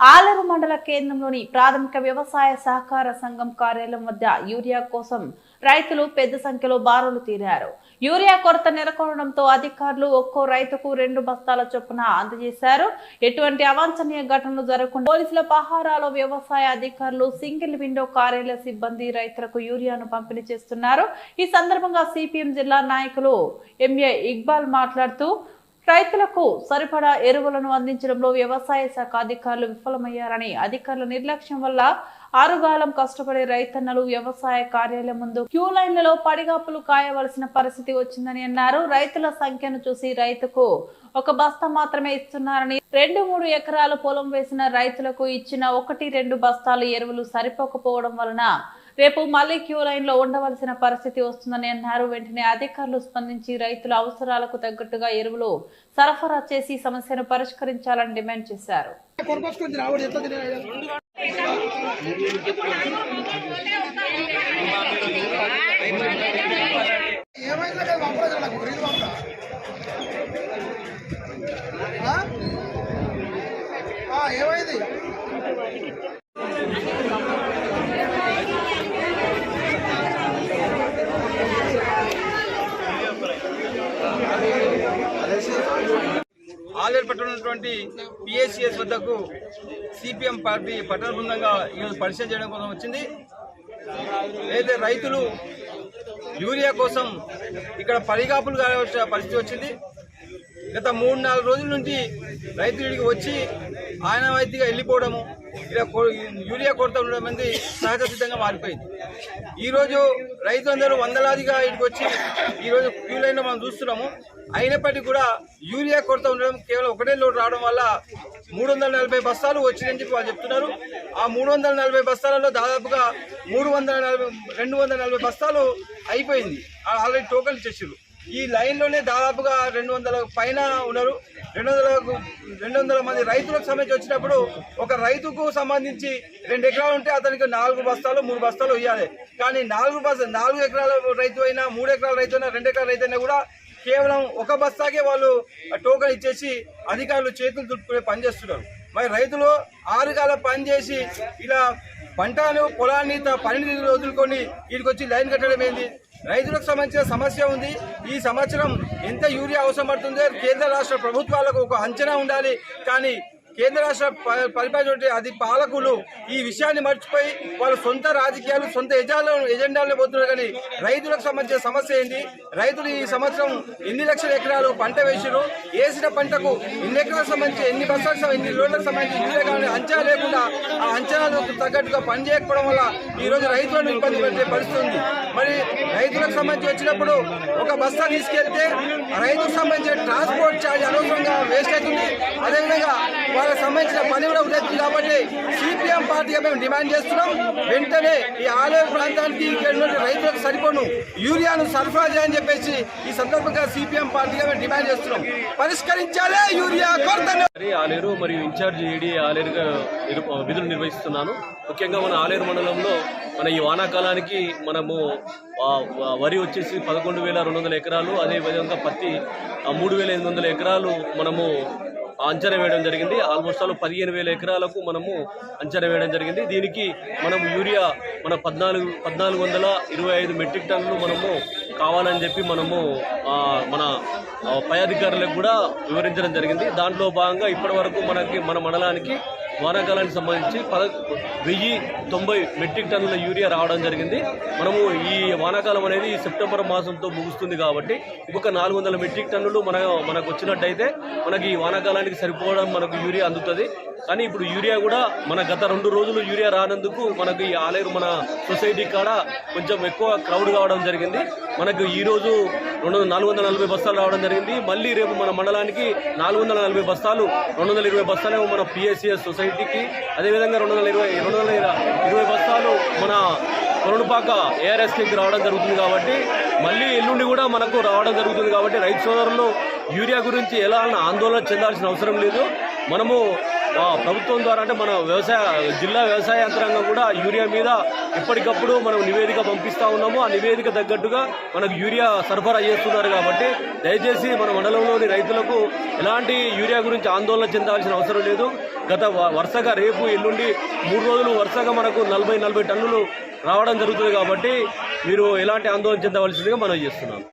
ఆలరు మండల కేంద్రంలోని ప్రాథమిక వ్యవసాయ సహకార సంఘం కార్యాలయం వద్ద యూరియా కోసం రైతులు పెద్ద సంఖ్యలో బారులు తీరారు. యూరియా కొరత నెలకొనడంతో అధికారులు ఒక్కో రైతుకు రెండు బస్తాల చొప్పున అందజేశారు. ఎటువంటి అవాంఛనీయ ఘటనలు జరగకుండా పోలీసుల పహారాలో వ్యవసాయ అధికారులు సింగిల్ విండో కార్యాలయ సిబ్బంది రైతులకు యూరియాను పంపిణీ చేస్తున్నారు. ఈ సందర్భంగా సిపిఎం జిల్లా నాయకులు ఎంఏ ఇక్బాల్ మాట్లాడుతూ రైతులకు సరిపడా ఎరువులను అందించడంలో వ్యవసాయ శాఖ అధికారులు విఫలమయ్యారని అధికారుల నిర్లక్ష్యం వల్ల ఆరుగాలం కష్టపడే రైతన్నలు వ్యవసాయ కార్యాలయం ముందు క్యూ లైన్లలో పడిగాపులు కాయవలసిన పరిస్థితి వచ్చిందని అన్నారు. రైతుల సంఖ్యను చూసి రైతుకు ఒక బస్తా మాత్రమే ఇస్తున్నారని రెండు మూడు ఎకరాలు పొలం వేసిన రైతులకు ఇచ్చిన ఒకటి రెండు బస్తాలు ఎరువులు సరిపోకపోవడం వలన రేపు మళ్ళీ క్యూ లైన్లో ఉండవలసిన పరిస్థితి వస్తుందని అన్నారు. వెంటనే అధికారులు స్పందించి రైతుల అవసరాలకు తగ్గట్టుగా ఎరువులు సరఫరా చేసి సమస్యను పరిష్కరించాలని డిమాండ్ చేశారు. కొనుకొచ్చుకొని ఆలేరు పిఎస్సిఎస్ వద్దకు సిపిఎం పార్టీ పట్టణ బృందంగా ఈరోజు పరిచయం చేయడం కోసం వచ్చింది. అయితే రైతులు యూరియా కోసం ఇక్కడ పరిగాపులు కావాల్సిన పరిస్థితి వచ్చింది. గత మూడు నాలుగు రోజుల నుంచి రైతుడికి వచ్చి ఆయన వైద్యగా వెళ్ళిపోవడము ఇక్కడ కొ- యూరియా కొరత ఉండడం అనేది సహజ సిద్ధంగా మారిపోయింది. ఈరోజు రైతులందరూ వందలాదిగా ఇక్కడికి వచ్చి ఈరోజు క్యూ లైన్లో మనం చూస్తున్నాము. అయినప్పటికీ కూడా యూరియా కొరత ఉండడం కేవలం ఒకటే లోటు రావడం వల్ల మూడు వందల నలభై బస్తాలు వచ్చినాయని చెప్పి వాళ్ళు చెప్తున్నారు. ఆ మూడు వందల నలభై బస్తాలలో దాదాపుగా మూడు వందల నలభై రెండు వందల నలభై బస్తాలు అయిపోయింది. ఆల్రెడీ టోకన్ ఇచ్చేసారు ఈ లైన్లోనే దాదాపుగా రెండు వందల పైన ఉన్నారు. రెండు వందల రెండు వందల మంది రైతులకు సంబంధించి వచ్చినప్పుడు ఒక రైతుకు సంబంధించి రెండు ఎకరాలు ఉంటే అతనికి నాలుగు బస్తాలు మూడు బస్తాలు ఇవ్వాలి కానీ నాలుగు బస్తా నాలుగు ఎకరాల రైతు అయినా మూడు ఎకరాల రైతు అయినా రెండు ఎకరాల రైతు అయినా కూడా కేవలం ఒక బస్తాకే వాళ్ళు టోకన్ ఇచ్చేసి అధికారులు చేతులు దుట్టుకునే పని చేస్తున్నారు. మరి రైతులు ఆరుగాల పని చేసి ఇలా పంటను పొలాన్ని పని పనిని వదులుకొని వీటికి వచ్చి లైన్ కట్టడం ఏంది? రైతులకు సంబంధించిన సమస్య ఉంది. ఈ సంవత్సరం ఎంత యూరియా అవసరం పడుతుందో కేంద్ర రాష్ట్ర ప్రభుత్వాలకు ఒక అంచనా ఉండాలి. కానీ కేంద్ర రాష్ట్ర ప- పరిపాలన అది పాలకులు ఈ విషయాన్ని మర్చిపోయి వాళ్ళ సొంత రాజకీయాలు సొంత ఎజాలను ఎజెండాలను పోతున్నారు. కానీ రైతులకు సంబంధించిన సమస్య ఏంటి రైతులు ఈ సంవత్సరం ఎన్ని లక్షల ఎకరాలు పంట వేసారు వేసిన పంటకు ఎన్ని ఎకరాలకు సంబంధించి ఎన్ని బస్సులకు ఎన్ని లోడ్లకు సంబంధించి యూరియా కానీ అంచనా లేకుండా ఆ అంచనాలకు తగ్గట్టుగా పని చేయకపోవడం వల్ల ఈ రోజు రైతులను ఇబ్బంది పెట్టే పరిస్థితి మరి రైతులకు సంబంధించి వచ్చినప్పుడు ఒక బస్తా తీసుకెళ్తే రైతుకు సంబంధించిన ట్రాన్స్పోర్ట్ ఛార్జ్ అనవసరంగా వేస్ట్ అవుతుంది. అదేవిధంగా వాళ్ళకి సంబంధించిన పని కూడా అవుతుంది కాబట్టి సిపిఎం పార్టీగా మేము డిమాండ్ చేస్తున్నాం. వెంటనే ఈ ఆలయ ప్రాంతానికి ఇక్కడ రైతులకు సరిపోను యూరియాను సరఫరా చేయని చెప్పేసి ఈ సందర్భంగా సిపిఎం పార్టీగా మేము డిమాండ్ చేస్తున్నాం. పరిష్కరించాలే యూరియా కొరత ఆలేరు మరియు ఇన్ఛార్జ్ ఏడీ ఆలేరుగా విధులు నిర్వహిస్తున్నాను. ముఖ్యంగా మన ఆలేరు మండలంలో మన ఈ వానాకాలానికి మనము వరి వచ్చేసి పదకొండు వేల రెండు వందల ఎకరాలు అదేవిధంగా పత్తి మూడు వేల ఎనిమిది వందల ఎకరాలు మనము అంచనా వేయడం జరిగింది. ఆల్మోస్ట్ ఆల్ పదిహేను వేల ఎకరాలకు మనము అంచనా వేయడం జరిగింది. దీనికి మనం యూరియా మన పద్నాలుగు పద్నాలుగు వందల ఇరవై ఐదు మెట్రిక్ టన్నులు మనము కావాలని చెప్పి మనము మన పై అధికారులకు కూడా వివరించడం జరిగింది. దాంట్లో భాగంగా ఇప్పటి వరకు మనకి మన మండలానికి వానాకాలానికి సంబంధించి పద వెయ్యి తొంభై మెట్రిక్ టన్నుల యూరియా రావడం జరిగింది. మనము ఈ వానాకాలం అనేది సెప్టెంబర్ మాసంతో ముగుస్తుంది కాబట్టి ఇంకొక నాలుగు వందల మెట్రిక్ టన్నులు మన మనకు వచ్చినట్టయితే మనకి ఈ వానాకాలానికి సరిపోవడం మనకు యూరియా అందుతుంది. కానీ ఇప్పుడు యూరియా కూడా మన గత రెండు రోజులు యూరియా రానందుకు మనకు ఈ ఆలేరు మన సొసైటీ కాడ కొంచెం ఎక్కువ క్రౌడ్ కావడం జరిగింది. మనకు ఈ రోజు రెండు నాలుగు వందల నలభై బస్తాలు రావడం జరిగింది. మళ్ళీ రేపు మన మండలానికి నాలుగు వందల నలభై బస్తాలు రెండు వందల ఇరవై బస్తాలేమో మన పిఎస్సిఎస్ సొసైటీకి. అదేవిధంగా రెండు వందల ఇరవై రెండు వందల ఇరవై బస్తాలు మన కొరడుపాక ఏఆర్ఎస్కి రావడం జరుగుతుంది కాబట్టి మళ్ళీ ఎల్లుండి కూడా మనకు రావడం జరుగుతుంది కాబట్టి రైతు సోదరులు యూరియా గురించి ఎలా ఆందోళన చెందాల్సిన అవసరం లేదు. మనము ప్రభుత్వం ద్వారా అంటే మన వ్యవసాయ జిల్లా వ్యవసాయ యంత్రాంగం కూడా యూరియా మీద ఎప్పటికప్పుడు మనం నివేదిక పంపిస్తా ఉన్నాము. ఆ నివేదిక తగ్గట్టుగా మనకు యూరియా సరఫరా చేస్తున్నారు కాబట్టి దయచేసి మన మండలంలోని రైతులకు ఎలాంటి యూరియా గురించి ఆందోళన చెందాల్సిన అవసరం లేదు. గత వరుసగా రేపు ఎల్లుండి మూడు రోజులు వరుసగా మనకు నలభై నలభై టన్నులు రావడం జరుగుతుంది కాబట్టి మీరు ఎలాంటి ఆందోళన చెందవలసిందిగా మనం చేస్తున్నాం